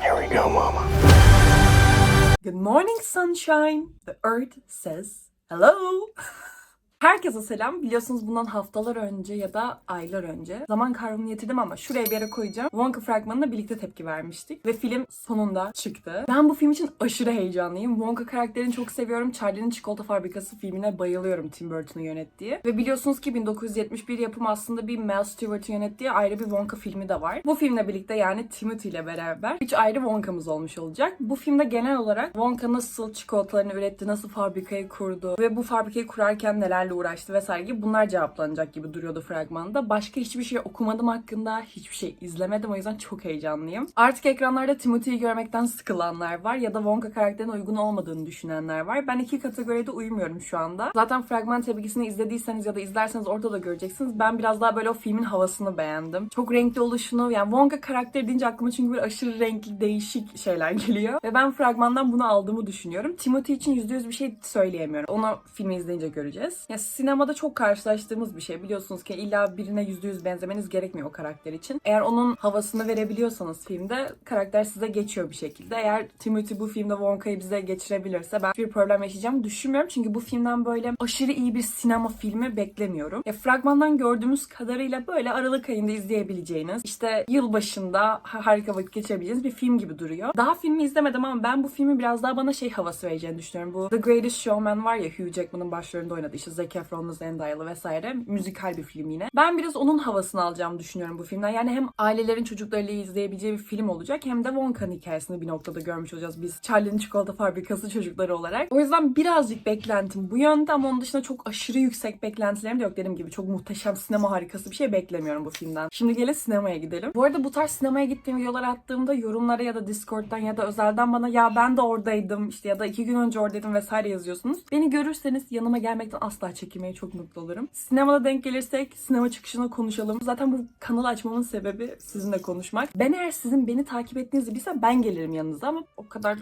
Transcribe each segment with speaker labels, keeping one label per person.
Speaker 1: Here we go, Mama.
Speaker 2: Good morning sunshine. The earth says hello. Herkese selam. Biliyorsunuz bundan haftalar önce ya da aylar önce zaman kavramını getirdim ama şuraya bir yere koyacağım. Wonka fragmanına birlikte tepki vermiştik. Ve film sonunda çıktı. Ben bu film için aşırı heyecanlıyım. Wonka karakterini çok seviyorum. Charlie'nin Çikolata Fabrikası filmine bayılıyorum Tim Burton'un yönettiği. Ve biliyorsunuz ki 1971 yapımı aslında bir Mel Stewart'ın yönettiği ayrı bir Wonka filmi de var. Bu filmle birlikte yani Timothy ile beraber üç ayrı Wonka'mız olmuş olacak. Bu filmde genel olarak Wonka nasıl çikolatalarını üretti, nasıl fabrikayı kurdu ve bu fabrikayı kurarken nelerle uğraştı vesaire gibi bunlar cevaplanacak gibi duruyordu fragmanda. Başka hiçbir şey okumadım hakkında, hiçbir şey izlemedim o yüzden çok heyecanlıyım. Artık ekranlarda Timothy'yi görmekten sıkılanlar var ya da Wonka karakterine uygun olmadığını düşünenler var. Ben iki kategoride uymuyorum şu anda. Zaten fragman tepkisini izlediyseniz ya da izlerseniz orada da göreceksiniz. Ben biraz daha böyle o filmin havasını beğendim. Çok renkli oluşunu, yani Wonka karakteri deyince aklıma çünkü böyle aşırı renkli, değişik şeyler geliyor. Ve ben fragmandan bunu aldığımı düşünüyorum. Timothy için %100 bir şey söyleyemiyorum. Onu filmi izleyince göreceğiz. Ya sinemada çok karşılaştığımız bir şey. Biliyorsunuz ki illa birine %100 benzemeniz gerekmiyor o karakter için. Eğer onun havasını verebiliyorsanız filmde karakter size geçiyor bir şekilde. Eğer Timothy bu filmde Wonka'yı bize geçirebilirse ben bir problem yaşayacağımı düşünmüyorum. Çünkü bu filmden böyle aşırı iyi bir sinema filmi beklemiyorum. Ya fragmandan gördüğümüz kadarıyla böyle Aralık ayında izleyebileceğiniz, işte yılbaşında ha- harika vakit geçirebileceğiniz bir film gibi duruyor. Daha filmi izlemedim ama ben bu filmi biraz daha bana şey havası vereceğini düşünüyorum. Bu The Greatest Showman var ya Hugh Jackman'ın başlarında oynadığı işte Zac Efron'la Zendaya'lı vesaire. Müzikal bir film yine. Ben biraz onun havasını alacağımı düşünüyorum bu filmden. Yani hem ailelerin çocuklarıyla izleyebileceği bir film olacak hem de Wonka'nın hikayesini bir noktada görmüş olacağız biz Charlie'nin çikolata fabrikası çocukları olarak. O yüzden birazcık beklentim bu yönde ama onun dışında çok aşırı yüksek beklentilerim de yok. Dediğim gibi çok muhteşem sinema harikası bir şey beklemiyorum bu filmden. Şimdi gelin sinemaya gidelim. Bu arada bu tarz sinemaya gittiğim videolar attığımda yorumlara ya da Discord'dan ya da özelden bana ya ben de oradaydım işte ya da iki gün önce oradaydım vesaire yazıyorsunuz. Beni görürseniz yanıma gelmekten asla çekinmeye çok mutlu olurum. Sinemada denk gelirsek sinema çıkışına konuşalım. Zaten bu kanalı açmamın sebebi sizinle konuşmak. Ben eğer sizin beni takip ettiğinizi bilsem ben gelirim yanınıza ama o kadar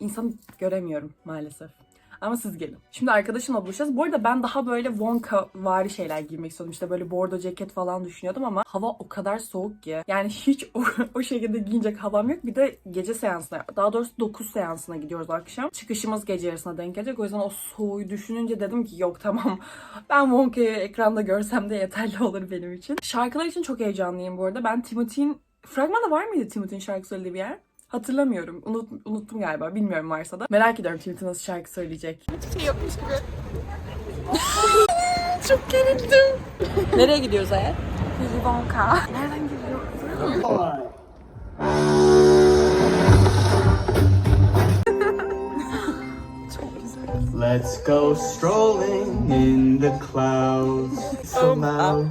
Speaker 2: insan göremiyorum maalesef. Ama siz gelin. Şimdi arkadaşımla buluşacağız. Bu arada ben daha böyle Wonka vari şeyler giymek istiyordum. İşte böyle bordo ceket falan düşünüyordum ama hava o kadar soğuk ki. Yani hiç o, o şekilde giyinecek havam yok. Bir de gece seansına, daha doğrusu 9 seansına gidiyoruz akşam. Çıkışımız gece yarısına denk gelecek. O yüzden o soğuğu düşününce dedim ki yok tamam. Ben Wonka'yı ekranda görsem de yeterli olur benim için. Şarkılar için çok heyecanlıyım bu arada. Ben Timothy'nin... Fragmanda var mıydı Timothy'nin şarkı söylediği bir yer? Hatırlamıyorum. Unut, unuttum galiba. Bilmiyorum varsa da. Merak ediyorum Timothy nasıl şarkı söyleyecek. Çok gerildim. Nereye gidiyoruz Hayat? Willy Wonka. Nereden geliyor?
Speaker 3: Let's go strolling in the clouds. Somehow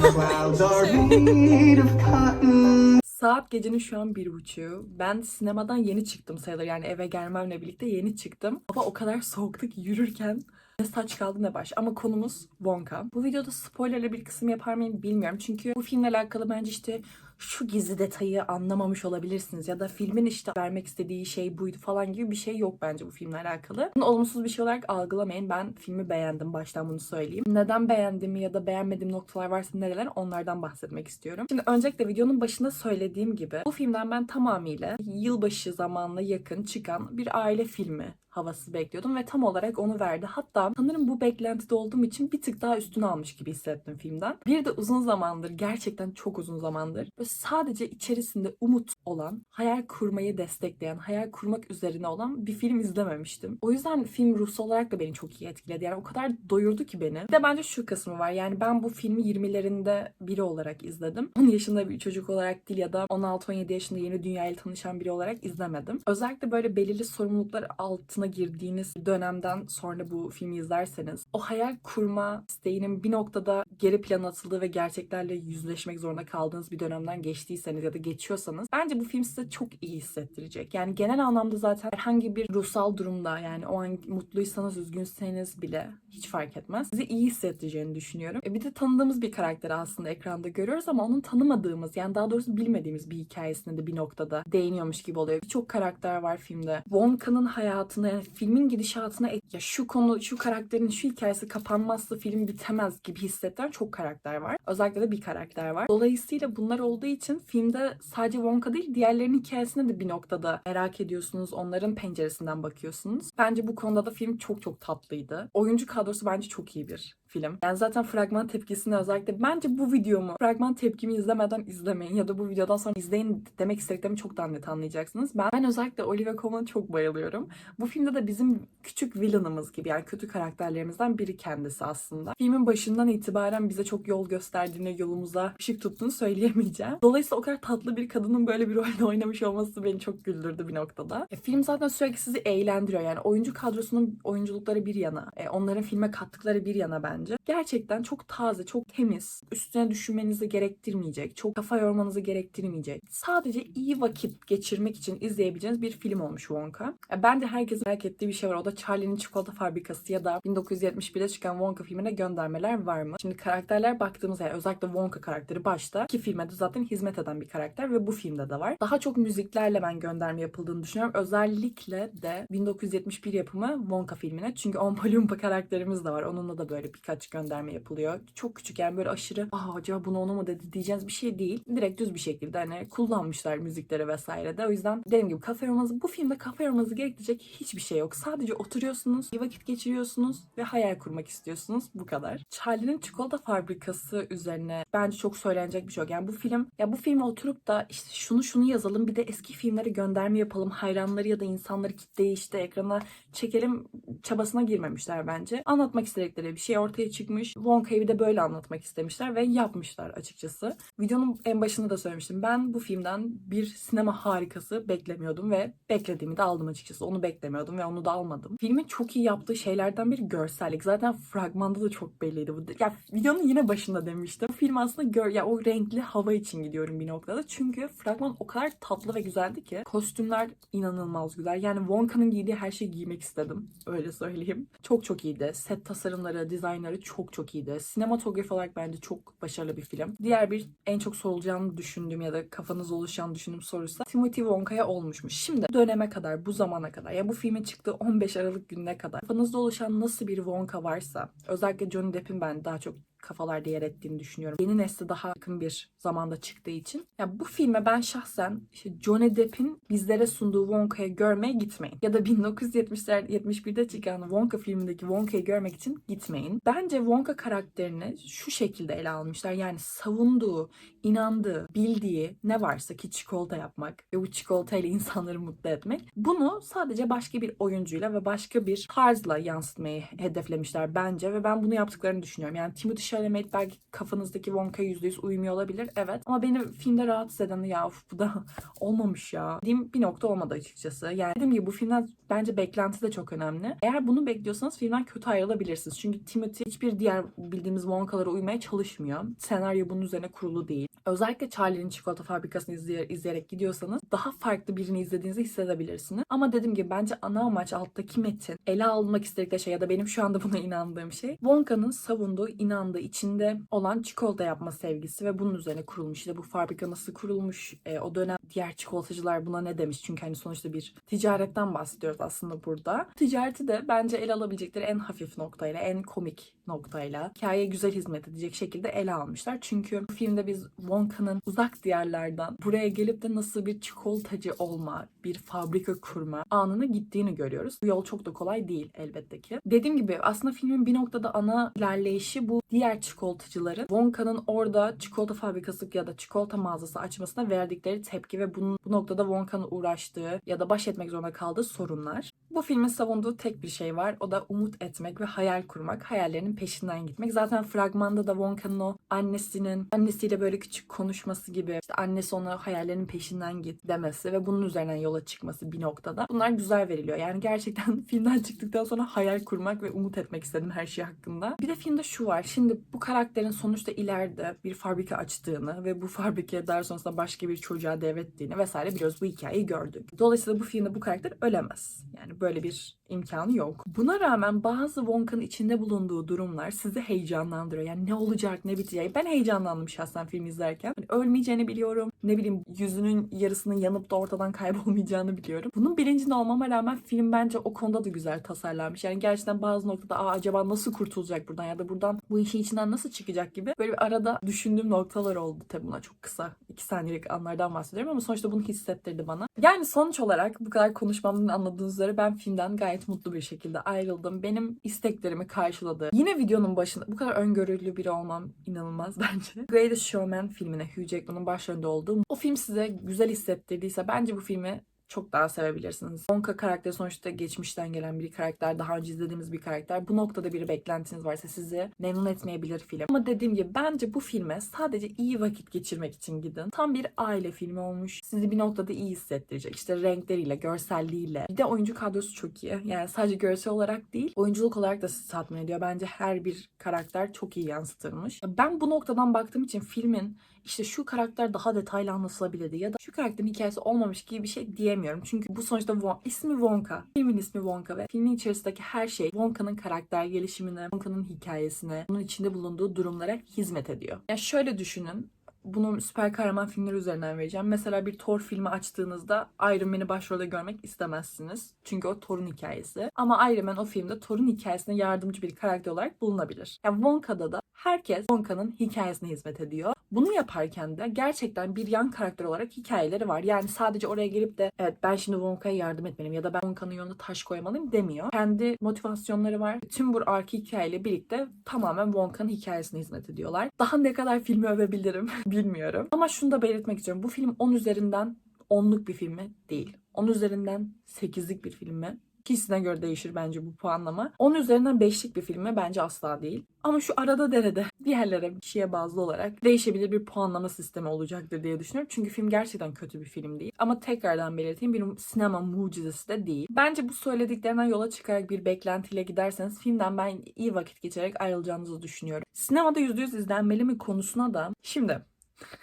Speaker 3: clouds are made of cotton.
Speaker 2: Saat gecenin şu an bir buçuğu. Ben sinemadan yeni çıktım sayılır. Yani eve gelmemle birlikte yeni çıktım. Hava o kadar soğuktu ki yürürken ne saç kaldı ne baş. Ama konumuz Wonka. Bu videoda spoilerle bir kısım yapar mıyım bilmiyorum. Çünkü bu filmle alakalı bence işte şu gizli detayı anlamamış olabilirsiniz. Ya da filmin işte vermek istediği şey buydu falan gibi bir şey yok bence bu filmle alakalı. Bunu olumsuz bir şey olarak algılamayın. Ben filmi beğendim. Baştan bunu söyleyeyim. Neden beğendiğimi ya da beğenmediğim noktalar varsa nereler onlardan bahsetmek istiyorum. Şimdi öncelikle videonun başında söylediğim gibi bu filmden ben tamamıyla yılbaşı zamanına yakın çıkan bir aile filmi havası bekliyordum ve tam olarak onu verdi. Hatta sanırım bu beklentide olduğum için bir tık daha üstüne almış gibi hissettim filmden. Bir de uzun zamandır, gerçekten çok uzun zamandır ve sadece içerisinde umut olan, hayal kurmayı destekleyen, hayal kurmak üzerine olan bir film izlememiştim. O yüzden film ruhsal olarak da beni çok iyi etkiledi. Yani o kadar doyurdu ki beni. Bir de bence şu kısmı var. Yani ben bu filmi 20'lerinde biri olarak izledim. 10 yaşında bir çocuk olarak değil ya da 16-17 yaşında yeni dünyayla tanışan biri olarak izlemedim. Özellikle böyle belirli sorumluluklar altına girdiğiniz dönemden sonra bu filmi izlerseniz o hayal kurma isteğinin bir noktada geri plana atıldığı ve gerçeklerle yüzleşmek zorunda kaldığınız bir dönemden geçtiyseniz ya da geçiyorsanız bence bu film size çok iyi hissettirecek. Yani genel anlamda zaten herhangi bir ruhsal durumda yani o an mutluysanız üzgünseniz bile hiç fark etmez. Sizi iyi hissettireceğini düşünüyorum. E bir de tanıdığımız bir karakteri aslında ekranda görüyoruz ama onun tanımadığımız yani daha doğrusu bilmediğimiz bir hikayesine de bir noktada değiniyormuş gibi oluyor. Birçok karakter var filmde. Wonka'nın hayatını yani filmin gidişatına ya şu konu şu karakterin şu hikayesi kapanmazsa film bitemez gibi hissettiren çok karakter var. Özellikle de bir karakter var. Dolayısıyla bunlar olduğu için filmde sadece Wonka değil diğerlerinin hikayesine de bir noktada merak ediyorsunuz. Onların penceresinden bakıyorsunuz. Bence bu konuda da film çok çok tatlıydı. Oyuncu kadrosu bence çok iyi bir film. Yani zaten fragman tepkisini özellikle bence bu videomu fragman tepkimi izlemeden izlemeyin ya da bu videodan sonra izleyin demek istediklerimi çok daha net anlayacaksınız. Ben, ben özellikle Olivia Colman'a çok bayılıyorum. Bu filmde de bizim küçük villainımız gibi yani kötü karakterlerimizden biri kendisi aslında. Filmin başından itibaren bize çok yol gösterdiğini, yolumuza ışık tuttuğunu söyleyemeyeceğim. Dolayısıyla o kadar tatlı bir kadının böyle bir rolde oynamış olması beni çok güldürdü bir noktada. E, film zaten sürekli sizi eğlendiriyor. Yani oyuncu kadrosunun oyunculukları bir yana, e, onların filme kattıkları bir yana bence. Gerçekten çok taze, çok temiz, üstüne düşünmenizi gerektirmeyecek, çok kafa yormanızı gerektirmeyecek. Sadece iyi vakit geçirmek için izleyebileceğiniz bir film olmuş Wonka. Bence herkesin merak ettiği bir şey var. O da Charlie'nin Çikolata Fabrikası ya da 1971'de çıkan Wonka filmine göndermeler var mı? Şimdi karakterler baktığımız yer özellikle Wonka karakteri başta ki filme de zaten hizmet eden bir karakter ve bu filmde de var. Daha çok müziklerle ben gönderme yapıldığını düşünüyorum. Özellikle de 1971 yapımı Wonka filmine. Çünkü Oompa Loompa karakterimiz de var. Onunla da böyle birkaç gönderme yapılıyor. Çok küçük yani böyle aşırı aa acaba bunu onu mu dedi diyeceğiniz bir şey değil. Direkt düz bir şekilde hani kullanmışlar müzikleri vesaire de. O yüzden dediğim gibi kafa yormanızı bu filmde kafa yormanızı gerektirecek hiçbir şey yok. Sadece oturuyorsunuz, bir vakit geçiriyorsunuz ve hayal kurmak istiyorsunuz. Bu kadar. Charlie'nin çikolata fabrikası üzerine bence çok söylenecek bir şey yok. Yani bu film ya bu filme oturup da işte şunu şunu yazalım bir de eski filmlere gönderme yapalım. Hayranları ya da insanları kitleyi işte ekrana çekelim çabasına girmemişler bence. Anlatmak istedikleri bir şey ortaya çıkmış. Wonka'yı de böyle anlatmak istemişler ve yapmışlar açıkçası. Videonun en başında da söylemiştim. Ben bu filmden bir sinema harikası beklemiyordum ve beklediğimi de aldım açıkçası. Onu beklemiyordum ve onu da almadım. Filmin çok iyi yaptığı şeylerden biri görsellik. Zaten fragmanda da çok belliydi bu. Ya videonun yine başında demiştim. Film aslında gör ya o renkli hava için gidiyorum bir noktada. Çünkü fragman o kadar tatlı ve güzeldi ki kostümler inanılmaz güzel. Yani Wonka'nın giydiği her şeyi giymek istedim. Öyle söyleyeyim. Çok çok iyiydi. Set tasarımları, dizaynları çok çok iyiydi. Sinematografi olarak bence çok başarılı bir film. Diğer bir en çok sorulacağını düşündüğüm ya da kafanızda oluşan düşündüğüm soruysa Timothy Wonka'ya olmuşmuş. Şimdi döneme kadar, bu zamana kadar, ya bu filmin çıktığı 15 Aralık gününe kadar kafanızda oluşan nasıl bir Wonka varsa, özellikle Johnny Depp'in ben daha çok kafalarda yer ettiğini düşünüyorum. Yeni nesli daha yakın bir zamanda çıktığı için. Ya bu filme ben şahsen işte Johnny Depp'in bizlere sunduğu Wonka'yı görmeye gitmeyin. Ya da 1970'ler 71'de çıkan Wonka filmindeki Wonka'yı görmek için gitmeyin. Bence Wonka karakterini şu şekilde ele almışlar. Yani savunduğu, inandığı, bildiği ne varsa ki çikolata yapmak ve bu çikolatayla insanları mutlu etmek. Bunu sadece başka bir oyuncuyla ve başka bir tarzla yansıtmayı hedeflemişler bence ve ben bunu yaptıklarını düşünüyorum. Yani Timothée Chalamet belki kafanızdaki Wonka'ya %100 uymuyor olabilir. Evet. Ama beni filmde rahatsız eden ya of, bu da olmamış ya. Diyeyim bir nokta olmadı açıkçası. Yani dediğim gibi bu filmden bence beklenti de çok önemli. Eğer bunu bekliyorsanız filmden kötü ayrılabilirsiniz. Çünkü Timothy hiçbir diğer bildiğimiz Wonka'lara uymaya çalışmıyor. Senaryo bunun üzerine kurulu değil. Özellikle Charlie'nin çikolata fabrikasını izleye- izleyerek gidiyorsanız daha farklı birini izlediğinizi hissedebilirsiniz. Ama dediğim gibi bence ana amaç alttaki metin ele almak istedikleri şey ya da benim şu anda buna inandığım şey Wonka'nın savunduğu, inandığı, içinde olan çikolata yapma sevgisi ve bunun üzerine kurulmuş. İşte bu fabrika nasıl kurulmuş, e, o dönem diğer çikolatacılar buna ne demiş? Çünkü hani sonuçta bir ticaretten bahsediyoruz aslında burada. Ticareti de bence ele alabilecekleri en hafif noktayla, en komik noktayla, hikayeye güzel hizmet edecek şekilde ele almışlar. Çünkü bu filmde biz Wonka'nın uzak diyarlardan buraya gelip de nasıl bir çikolatacı olma, bir fabrika kurma anına gittiğini görüyoruz. Bu yol çok da kolay değil elbette ki. Dediğim gibi aslında filmin bir noktada ana ilerleyişi bu diğer çikolatacıların Wonka'nın orada çikolata fabrikası ya da çikolata mağazası açmasına verdikleri tepki ve bunun, bu noktada Wonka'nın uğraştığı ya da baş etmek zorunda kaldığı sorunlar. Bu filmin savunduğu tek bir şey var. O da umut etmek ve hayal kurmak. Hayallerinin peşinden gitmek. Zaten fragmanda da Wonka'nın o annesinin annesiyle böyle küçük konuşması gibi işte annesi ona hayallerinin peşinden git demesi ve bunun üzerinden yola çıkması bir noktada. Bunlar güzel veriliyor. Yani gerçekten filmden çıktıktan sonra hayal kurmak ve umut etmek istedim her şey hakkında. Bir de filmde şu var. Şimdi bu karakterin sonuçta ileride bir fabrika açtığını ve bu fabrikaya daha sonrasında başka bir çocuğa devrettiğini vesaire biliyoruz. Bu hikayeyi gördük. Dolayısıyla bu filmde bu karakter ölemez. Yani böyle bir imkanı yok. Buna rağmen bazı Wonka'nın içinde bulunduğu durumlar sizi heyecanlandırıyor. Yani ne olacak, ne bitecek. Ben heyecanlandım şahsen film izlerken. Hani ölmeyeceğini biliyorum. Ne bileyim yüzünün yarısının yanıp da ortadan kaybolmayacağını biliyorum. Bunun bilincinde olmama rağmen film bence o konuda da güzel tasarlanmış. Yani gerçekten bazı noktada Aa, acaba nasıl kurtulacak buradan ya da buradan bu işin içinden nasıl çıkacak gibi böyle bir arada düşündüğüm noktalar oldu. Tabi buna çok kısa iki saniyelik anlardan bahsediyorum ama sonuçta bunu hissettirdi bana. Yani sonuç olarak bu kadar konuşmamdan anladığınız üzere ben filmden gayet mutlu bir şekilde ayrıldım. Benim isteklerimi karşıladı. Yine videonun başında bu kadar öngörülü biri olmam inanılmaz bence. Greatest Showman filmine Hugh Jackman'ın başrolünde olduğu o film size güzel hissettirdiyse bence bu filmi çok daha sevebilirsiniz. Wonka karakteri sonuçta geçmişten gelen bir karakter, daha önce izlediğimiz bir karakter. Bu noktada bir beklentiniz varsa sizi memnun etmeyebilir film. Ama dediğim gibi bence bu filme sadece iyi vakit geçirmek için gidin. Tam bir aile filmi olmuş. Sizi bir noktada iyi hissettirecek. İşte renkleriyle, görselliğiyle. Bir de oyuncu kadrosu çok iyi. Yani sadece görsel olarak değil, oyunculuk olarak da sizi tatmin ediyor. Bence her bir karakter çok iyi yansıtılmış. Ben bu noktadan baktığım için filmin işte şu karakter daha detaylı anlatılabilirdi ya da şu karakterin hikayesi olmamış gibi bir şey diyemiyorum. Çünkü bu sonuçta Won- ismi Wonka. Filmin ismi Wonka ve filmin içerisindeki her şey Wonka'nın karakter gelişimine, Wonka'nın hikayesine, onun içinde bulunduğu durumlara hizmet ediyor. Yani şöyle düşünün. Bunu süper kahraman filmleri üzerinden vereceğim. Mesela bir Thor filmi açtığınızda Iron Man'i başrolde görmek istemezsiniz. Çünkü o Thor'un hikayesi. Ama Iron Man o filmde Thor'un hikayesine yardımcı bir karakter olarak bulunabilir. Yani Wonka'da da herkes Wonka'nın hikayesine hizmet ediyor. Bunu yaparken de gerçekten bir yan karakter olarak hikayeleri var. Yani sadece oraya gelip de evet ben şimdi Wonka'ya yardım etmeliyim ya da ben Wonka'nın yoluna taş koymalıyım demiyor. Kendi motivasyonları var. Tüm bu arka hikayeyle birlikte tamamen Wonka'nın hikayesine hizmet ediyorlar. Daha ne kadar filmi övebilirim bilmiyorum. Ama şunu da belirtmek istiyorum. Bu film 10 üzerinden 10'luk bir film mi? Değil. 10 üzerinden 8'lik bir film mi? Kişisine göre değişir bence bu puanlama. 10 üzerinden 5'lik bir film mi? Bence asla değil. Ama şu arada derede diğerlere kişiye bazlı olarak değişebilir bir puanlama sistemi olacaktır diye düşünüyorum. Çünkü film gerçekten kötü bir film değil. Ama tekrardan belirteyim bir sinema mucizesi de değil. Bence bu söylediklerinden yola çıkarak bir beklentiyle giderseniz filmden ben iyi vakit geçirerek ayrılacağınızı düşünüyorum. Sinemada %100 izlenmeli mi konusuna da şimdi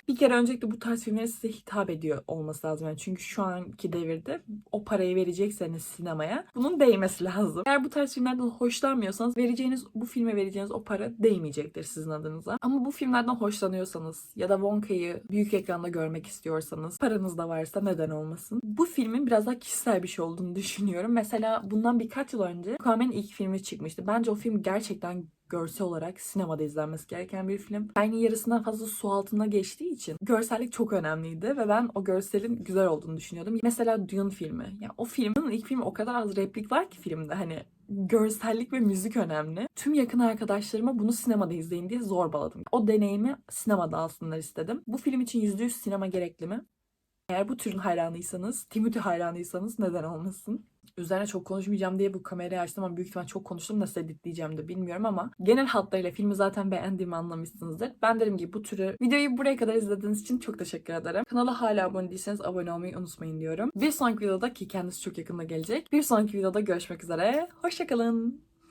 Speaker 2: bir kere öncelikle bu tarz filmler size hitap ediyor olması lazım. Yani çünkü şu anki devirde o parayı verecekseniz sinemaya bunun değmesi lazım. Eğer bu tarz filmlerden hoşlanmıyorsanız vereceğiniz bu filme vereceğiniz o para değmeyecektir sizin adınıza. Ama bu filmlerden hoşlanıyorsanız ya da Wonka'yı büyük ekranda görmek istiyorsanız paranız da varsa neden olmasın. Bu filmin biraz daha kişisel bir şey olduğunu düşünüyorum. Mesela bundan birkaç yıl önce Aquaman'ın ilk filmi çıkmıştı. Bence o film gerçekten görsel olarak sinemada izlenmesi gereken bir film. Aynı yarısından fazla su altında geçtiği için görsellik çok önemliydi ve ben o görselin güzel olduğunu düşünüyordum. Mesela Dune filmi. Yani o filmin ilk filmi o kadar az replik var ki filmde hani görsellik ve müzik önemli. Tüm yakın arkadaşlarıma bunu sinemada izleyin diye zorbaladım. O deneyimi sinemada alsınlar istedim. Bu film için %100 sinema gerekli mi? Eğer bu türün hayranıysanız, Timothy hayranıysanız neden olmasın? Üzerine çok konuşmayacağım diye bu kamerayı açtım ama büyük ihtimal çok konuştum. Nasıl editleyeceğim de bilmiyorum ama genel hatlarıyla filmi zaten beğendiğimi anlamışsınızdır. Ben derim ki bu türü videoyu buraya kadar izlediğiniz için çok teşekkür ederim. Kanala hala abone değilseniz abone olmayı unutmayın diyorum. Bir sonraki videoda ki kendisi çok yakında gelecek. Bir sonraki videoda görüşmek üzere. Hoşçakalın.